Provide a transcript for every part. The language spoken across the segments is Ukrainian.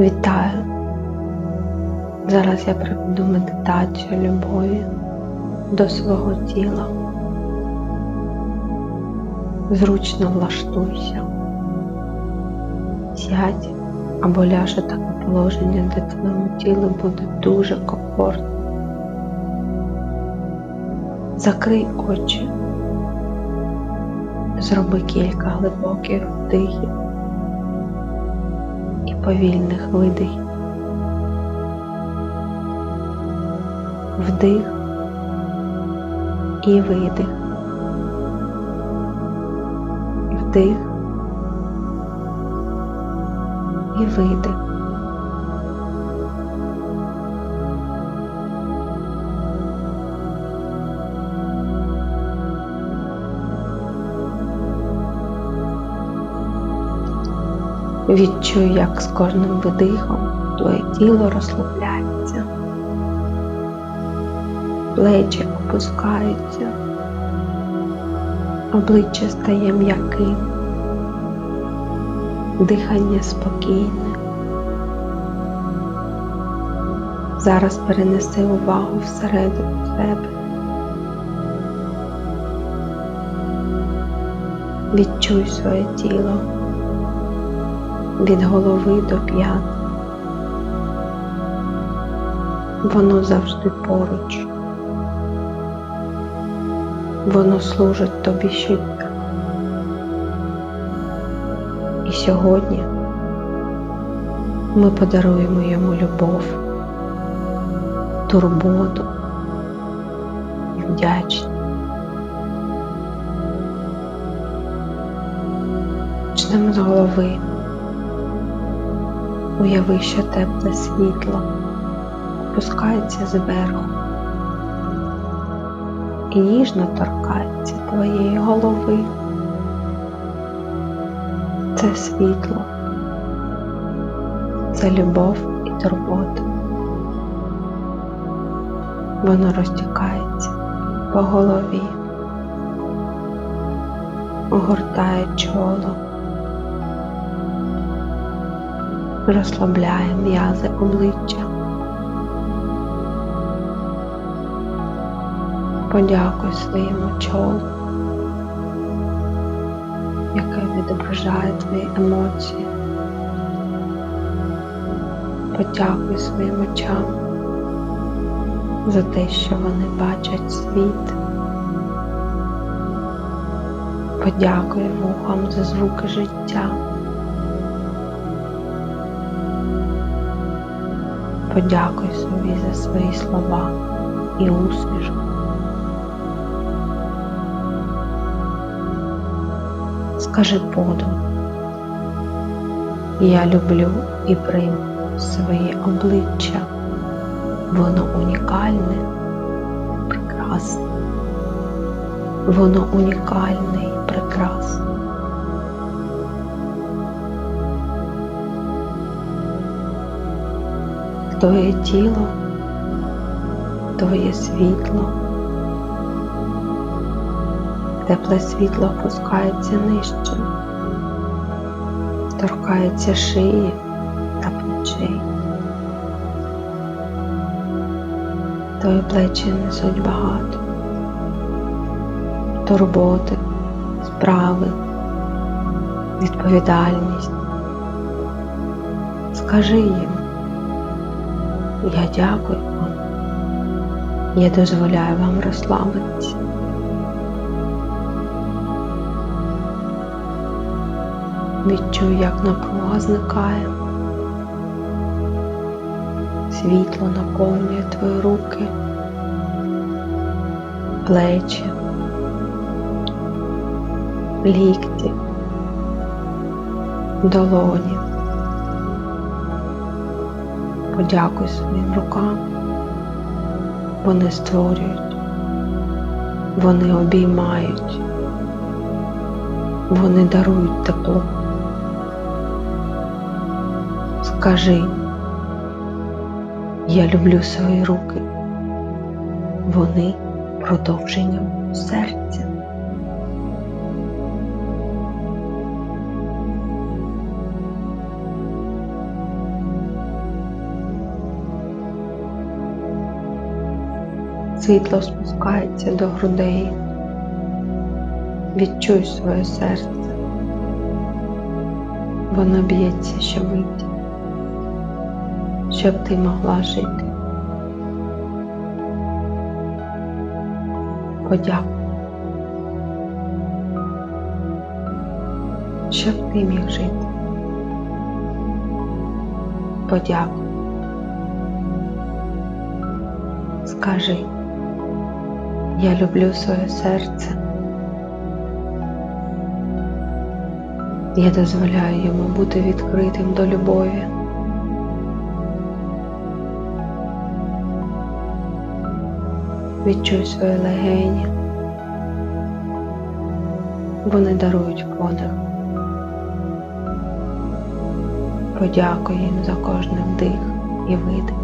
Вітаю! Зараз я проведу медитацію любові до свого тіла. Зручно влаштуйся, сядь або ляж у таке положення, де твоєму тілу буде дуже комфортно. Закрий очі, зроби кілька глибоких вдихів повільних видихів. Вдих і видих. Вдих і видих. Відчуй, як з кожним видихом твоє тіло розслабляється, плечі опускаються, обличчя стає м'яким, дихання спокійне. Зараз перенеси увагу всередину себе. Відчуй своє тіло від голови до п'ят. Воно завжди поруч. Воно служить тобі щодня. І сьогодні ми подаруємо йому любов, турботу і вдячність. Почнемо з голови. Уяви, що тепле світло опускається зверху і ніжно торкається твоєї голови. Це світло, це любов і турбота. Воно розтікається по голові, огортає чоло. Розслабляє м'язи обличчя. Подякуй своєму чолу, яке відображає твої емоції. Подякуй своїм очам за те, що вони бачать світ. Подякуй вухам за звуки життя. Подякуй собі за свої слова і усмішку. Скажи подум. Я люблю і прийму своє обличчя. Воно унікальне, прекрасне. Воно унікальне і прекрасне. Твоє тіло, твоє світло. Тепле світло опускається нижче, торкається шиї та плечей. Твої плечі несуть багато, турботи, справи, відповідальність. Скажи їм. Я дякую вам. Я дозволяю вам розслабитися. Відчуй, як напруга зникає. Світло наповнює твої руки, плечі, лікті, долоні. Подякуй своїм рукам. Вони створюють, вони обіймають, вони дарують тепло. Скажи, я люблю свої руки, вони продовженням серця. Світло спускається до грудей. Відчуй своє серце. Воно б'ється щомиті, щоб ти могла жити. Подякуй, щоб ти міг жити. Подякуй. Скажи, я люблю своє серце. Я дозволяю йому бути відкритим до любові. Відчуй свої легені. Вони дарують подих. Подякуй їм за кожний вдих і видих.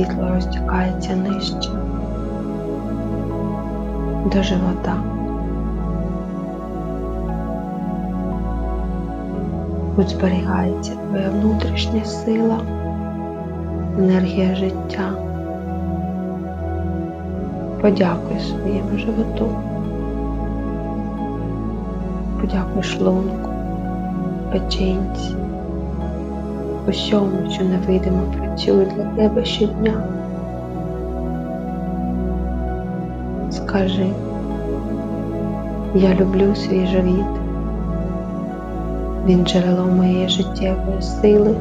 Світло розтікається нижче до живота. Тут зберігається твоя внутрішня сила, енергія життя. Подякуй своєму животу. Подякуй шлунку, печінці, усьому, що невидимо працює для тебе щодня. Скажи, я люблю свій живіт. Він джерело моєї життєвої сили.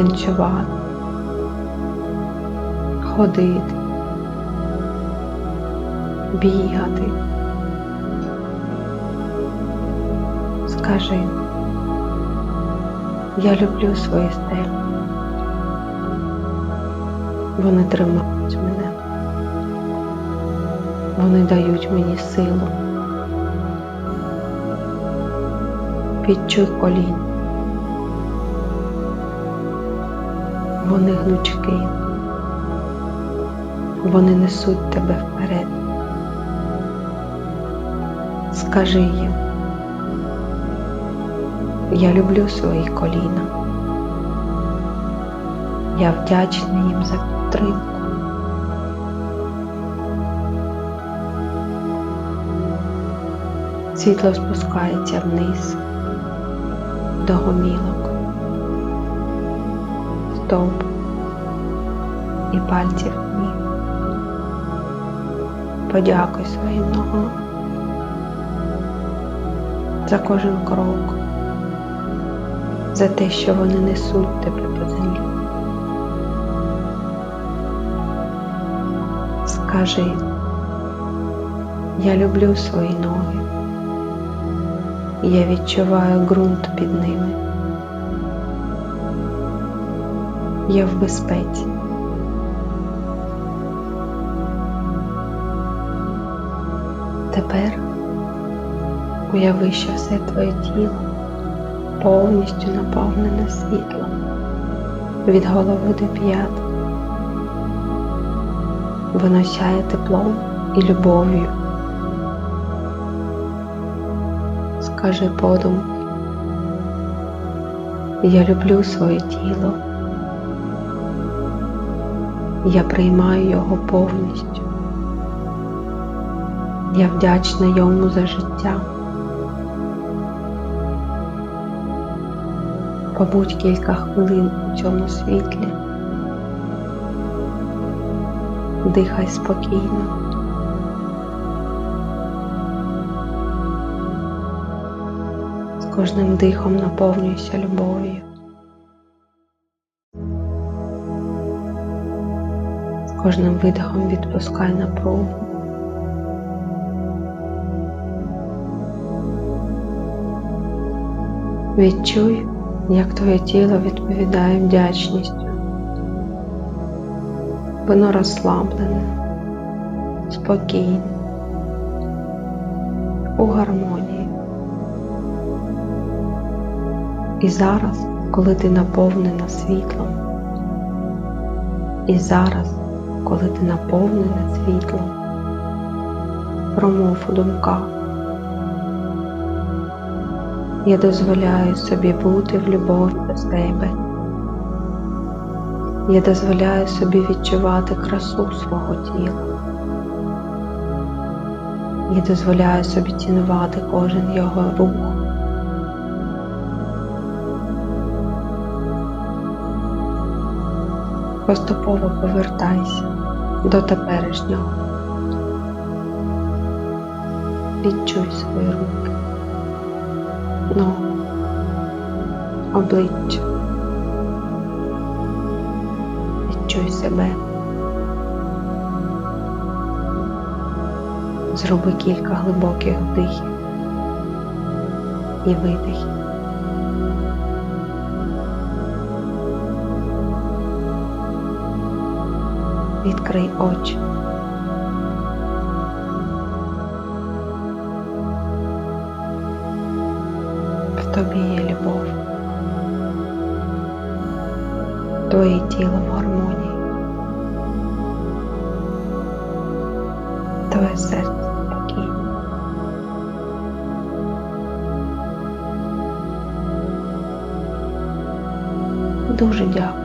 Танцювати, ходити, бігати. Скажи, я люблю свої стелі. Вони тримають мене. Вони дають мені силу. Відчуй колінь. Вони гнучки. Вони несуть тебе вперед. Скажи їм. Я люблю свої коліна. Я вдячна їм за підтримку. Світло спускається вниз до гомілок, стоп і пальців ніг. Подякуй своїм ногам за кожен крок за те, що вони несуть тебе по землі. Скажи, я люблю свої ноги, я відчуваю ґрунт під ними. Я в безпеці. Тепер уяви, що все твоє тіло повністю наповнене світлом від голови до п'ят. Воно сяє теплом і любов'ю. Скажи подумки, я люблю своє тіло. Я приймаю його повністю. Я вдячна йому за життя. Побудь кілька хвилин у цьому світлі. Дихай спокійно. З кожним дихом наповнюйся любов'ю. Кожним видихом відпускай напругу. Відчуй, як твоє тіло відповідає вдячністю. Воно розслаблене, спокійне, у гармонії. І зараз, коли ти наповнена світлом, і зараз, коли ти наповнена світлом, промов у думках. Я дозволяю собі бути в любові до себе. Я дозволяю собі відчувати красу свого тіла. Я дозволяю собі цінувати кожен його рух. Поступово повертайся до теперішнього. Відчуй свої руки, ноги, обличчя. Відчуй себе. Зроби кілька глибоких вдихів і видихів. Відкрий очі. В тобі є любов. Твоє тіло в гармонії. Твоє серце. Дуже дякую.